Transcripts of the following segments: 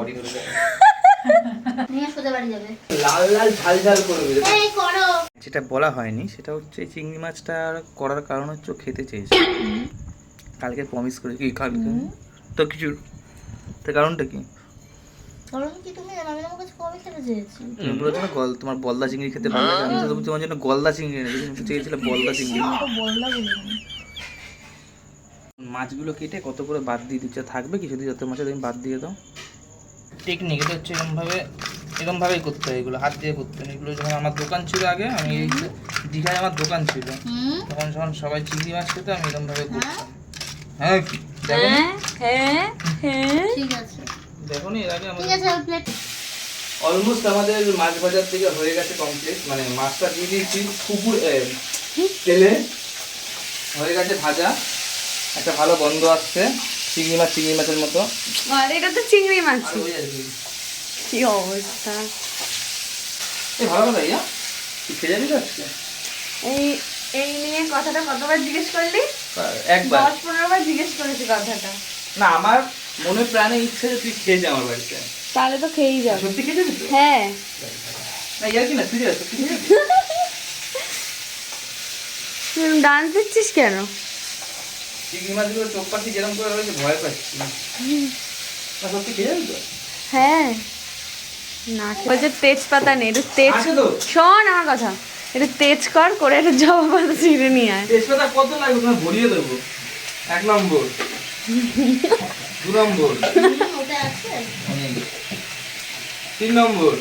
Body ধরে লাল লাল ঝাল ঝাল করবে যেটা বলা হয়নি সেটা হচ্ছে চিংড়ি মাছটা করার কারণ হচ্ছে খেতে চেয়েছে। কালকে প্রমিস করে কি কালকে। তো কিছু তার কারণটা কি? কারণ কি তুমি আমি তোমার কাছে কবে খেতে চেয়েছি। তুমি বলেছ না গল তোমার বলদা চিংড়ি খেতে ভালো লাগে। আমি তো তোমার জন্য গলদা চিংড়ি এনেছি তুমি চেয়েছিলে বলদা চিংড়ি। তো মাছগুলো কেটে কত করে বাদ দিয়ে দিচ্ছে? থাকবে কিছু দিয়ে যত মাছে তুমি বাদ দিয়ে দাও। টেকনিক এটা হচ্ছে এরকমভাবে এরকমভাবেই করতে হয় এগুলো হাত দিয়ে করতে হয়। এগুলো যখন আমার দোকান ছিল আগে আমি এই যে দীঘায় আমার দোকান ছিল। তখন যখন সবাই চিংড়ি মাছ খেতো আমি এরকমভাবে করতাম। হ্যাঁ কি? দেখো নি? হ্যাঁ হ্যাঁ ঠিক আছে। দেখো নি এর আগে আমাদের আছে অলমোস্ট আমাদের মাছ বাজার থেকে হয়ে গেছে কমপ্লিট মানে মাছটা দিয়ে দিয়েছি কুকুর তেলে। হয়ে গেছে ভাজা। একটা ভালো গন্ধ আসছে। চিংড়ি মাছ চিংড়ি মাছের মতো। আর এটা তো চিংড়ি মাছ। কি। কি অবস্থা? এই ভালো কথা ইয়া? তুই খেয়ে যাবি তো আজকে? এই এই নিয়ে কথাটা কতবার জিজ্ঞেস করলি? একবার। দশ পনেরো বার জিজ্ঞেস করেছি কথাটা। না আমার মনে প্রাণে ইচ্ছে যে তুই খেয়ে যা আমার বাড়িতে। তাহলে তো খেয়েই যাবে। সত্যি খেয়ে যাবি তো? হ্যাঁ। না ইয়ার কি না? সিরিয়াস সত্যি খেয়ে যাবি? ডান্স দিচ্ছিস কেন? চিংড়ি মাছগুলো চোখ পাখি যেরকম করে রয়েছে ভয় পাচ্ছি। না সত্যি খেয়ে যাবি তো? হ্যাঁ। না বলছে তেজপাতা নেই একটু তেজ শোন আমার কথা একটু তেজ কর করে একটা জবা পাতা ছিঁড়ে নিয়ে আয়। তেজপাতা কত লাগবে? তোমার ভরিয়ে দেবো। এক নম্বর। দু নম্বর। তিন নম্বর।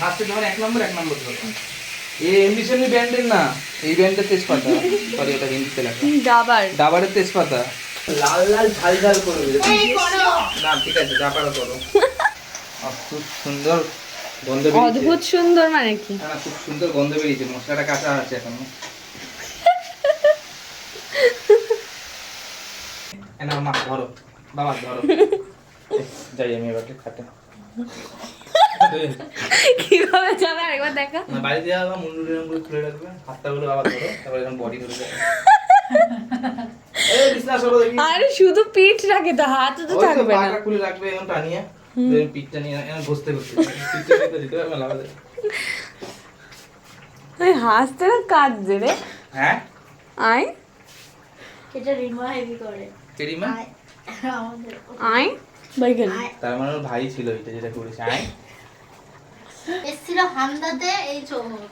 ফার্স্টে যখন এক নম্বর এক নম্বর ধরো। না। এই ব্র্যান্ডের তেজপাতা। সরি ওটা হিন্দিতে লেখা। ডাবার ডাবারের তেজপাতা। লাল লাল ঝাল ঝাল করবে না ঠিক আছে যা করো। খুব সুন্দর গন্ধ বেরিয়েছে। অদ্ভুত সুন্দর মানে কি? না খুব সুন্দর গন্ধ বেরিয়েছে। মশলাটা কাঁচা আছে এখনও। এ মা ধরো। বাবা ধরো। যাই আমি এবার খাতে। কীভাবে যাবে? আরেকবার দেখা। না বাড়ি দিয়ে এরকম করে খুলে রাখবে। হাতটা গুলো বাবা ধরো তারপর এখন বডি ধরে যাবে এই বিছনা সরো দেখি। আরে শুধু পিঠ রাখে তো হাত তো থাকবে না। পাটা খুলে রাখবে টানিয়ে। পিঠটা নিয়ে এরকম ঘষতে ঘষতে। পিঠটা দিতে পারবে। ওই হাসতে না কাঁদছে রে। হ্যাঁ? এটা রিমা হেভি করে। আয়। বাইকেন তার মানে ভাই ছিল এটা যেটা করেছে। আয়। এসছিল হামদাতে এই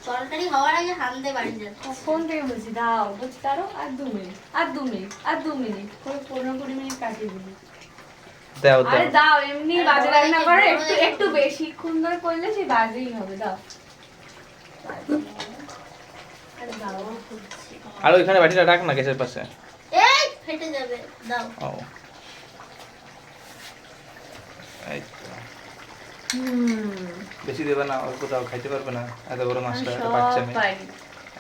তরকারি হওয়ার আগে হামদে বাড়ি যাচ্ছে। ফোন থেকে বলছি দাও বলছি তারও আর দু মিনিট আর দু মিনিট আর দু মিনিট করে পনেরো কুড়ি মিনিট কাটিয়ে দিবি। দাও আরে দাও দাও এমনি বাজে রান্না করে একটু একটু বেশি সুন্দর করলে সেই বাজেই হবে দাও। আর ওইখানে বাটিটা রাখ না গ্যাসের পাশে। এই ফেটে যাবে দাও ও এই তো। বেশি দেবে না অল্প দাও খাইতে পারবে না। এত বড় মাছটা এত বাচ্চা মেয়ে।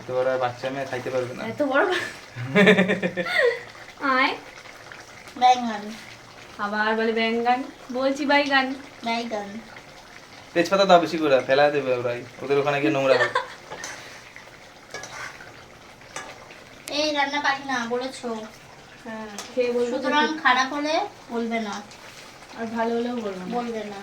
এত বড় বাচ্চা মেয়ে খাইতে পারবে না। এত বড় আয়। ব্যাঙ্গান। আবার বলে ব্যাঙ্গান বলছি বাইগান। ব্যাঙ্গান তেজপাতা দাও বেশি করে ফেলা দেবে ওরাই। ওদের ওখানে গিয়ে নোংরা হবে এই রান্না পারি না বলেছ। হ্যাঁ খেয়ে বলব সুতরাং খারাপ হলে বলবে না। আর ভালো হলেও বলবে না। বলবে না।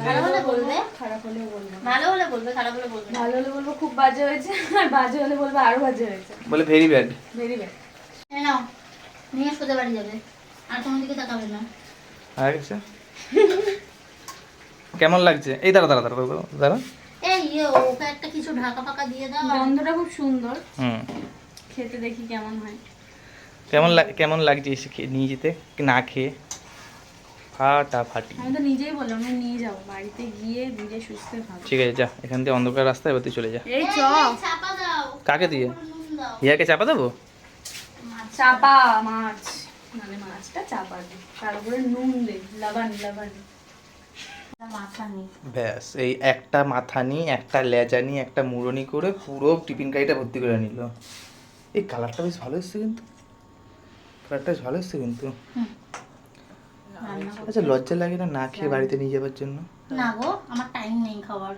ভালো হলে বলবে। খারাপ হলেও বলব ভালো হলে বলবে খারাপ হলে বলবে ভালো হলে বলব খুব বাজে হয়েছে আর বাজে হলে বলব আরও বাজে হয়েছে। বলে ভেরি ব্যাড। Very bad. নাও নিয়ে সোজা বাড়ি যাবে। আর কোনো দিকে তাকাবে না। হয়ে গেছে কেমন লাগছে? এই দাঁড়া দাঁড়া দাঁড়া দাঁড়া, এই ইয়ে ওকে একটা কিছু ঢাকা ফাকা দিয়ে দাও। গন্ধটা খুব সুন্দর। হুম। খেতে দেখি কেমন হয়। কেমন লাগ কেমন লাগছে এসে খেয়ে নিয়ে যেতে? কি না খেয়ে। ফাটাফাটি। আমি তো নিজেই বললাম আমি নিয়ে যাব বাড়িতে গিয়ে নিজে সুস্থ খাব ঠিক আছে যা এখান থেকে অন্ধকার রাস্তা এবার তুই চলে যা। এই চ। চাপা দাও। কাকে দিয়ে? হিয়াকে চাপা দেবো? চাপা মাছ। মানে মাছটা চাপা দে। তার উপরে নুন দে লবণ লবণ ব্যাস এই একটা মাথা নিয়ে একটা লেজা নিয়ে একটা মুড়নি করে পুরো টিফিন কারিটা ভর্তি করে নিল। এই কালারটা বেশ ভালো এসছে কিন্তু। কালারটা বেশ ভালো এসছে কিন্তু। আচ্ছা লজ্জা লাগে না না খেয়ে বাড়িতে নিয়ে যাবার জন্য? না গো আমার টাইম নেই খাবার